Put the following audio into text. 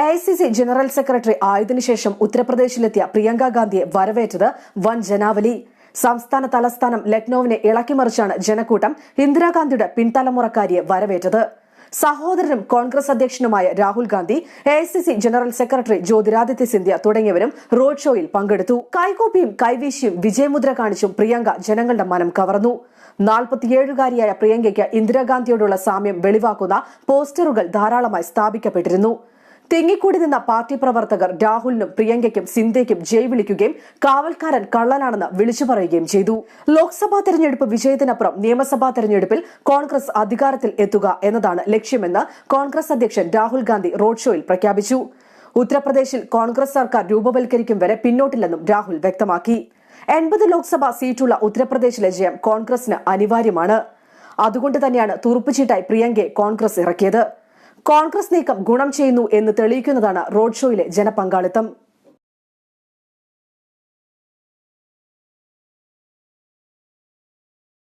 A I C C general secretary ആയതിനുശേഷം ഉത്തർപ്രദേശിലെത്തിയ പ്രിയങ്ക ഗാന്ധിയെ വരവേറ്റത് വൻ ജനാവലി. സംസ്ഥാന തലസ്ഥാനം ലക്നൌവിനെ ഇളക്കിമറിച്ചാണ് ജനക്കൂട്ടം ഇന്ദിരാഗാന്ധിയുടെ പിൻതലമുറക്കാരിയെ വരവേറ്റത്. സഹോദരനും കോൺഗ്രസ് അധ്യക്ഷനുമായ Rahul Gandhi A I C C general secretary Jyotiraditya Scindia തുടങ്ങിയവരും റോഡ് ഷോയിൽ പങ്കെടുത്തു. കൈകോപ്പിയും കൈവീശിയും വിജയമുദ്ര കാണിച്ചും പ്രിയങ്ക ജനങ്ങളുടെ മനം കവർന്നു. നാൽപ്പത്തിയേഴുകാരിയായ പ്രിയങ്കയ്ക്ക് ഇന്ദിരാഗാന്ധിയോടുള്ള സാമ്യം വെളിവാക്കുന്ന പോസ്റ്ററുകൾ ധാരാളമായി സ്ഥാപിക്കപ്പെട്ടിരുന്നു. തിങ്ങിക്കൂടി നിന്ന പാർട്ടി പ്രവർത്തകർ രാഹുലിനും പ്രിയങ്കയ്ക്കും സിന്ധ്യയ്ക്കും ജയ് വിളിക്കുകയും കാവൽക്കാരൻ കള്ളനാണെന്ന് വിളിച്ചു പറയുകയും ചെയ്തു. ലോക്സഭാ തെരഞ്ഞെടുപ്പ് വിജയത്തിനപ്പുറം നിയമസഭാ തെരഞ്ഞെടുപ്പിൽ കോൺഗ്രസ് അധികാരത്തിൽ എത്തുക എന്നതാണ് ലക്ഷ്യമെന്ന് കോൺഗ്രസ് അധ്യക്ഷൻ രാഹുൽ ഗാന്ധി റോഡ് ഷോയിൽ പ്രഖ്യാപിച്ചു. ഉത്തർപ്രദേശിൽ കോൺഗ്രസ് സർക്കാർ രൂപവൽക്കരിക്കും വരെ പിന്നോട്ടില്ലെന്നും രാഹുൽ വ്യക്തമാക്കി. എൺപത് ലോക്സഭാ സീറ്റുള്ള ഉത്തർപ്രദേശിലെ ജയം കോൺഗ്രസിന് അനിവാര്യമാണ്. അതുകൊണ്ട് തന്നെയാണ് തുറുപ്പുചീട്ടായി പ്രിയങ്കയെ കോൺഗ്രസ് ഇറക്കിയത്. കോൺഗ്രസ് നീക്കം ഗുണം ചെയ്യുന്നു എന്ന് തെളിയിക്കുന്നതാണ് റോഡ് ഷോയിലെ ജനപങ്കാളിത്തം.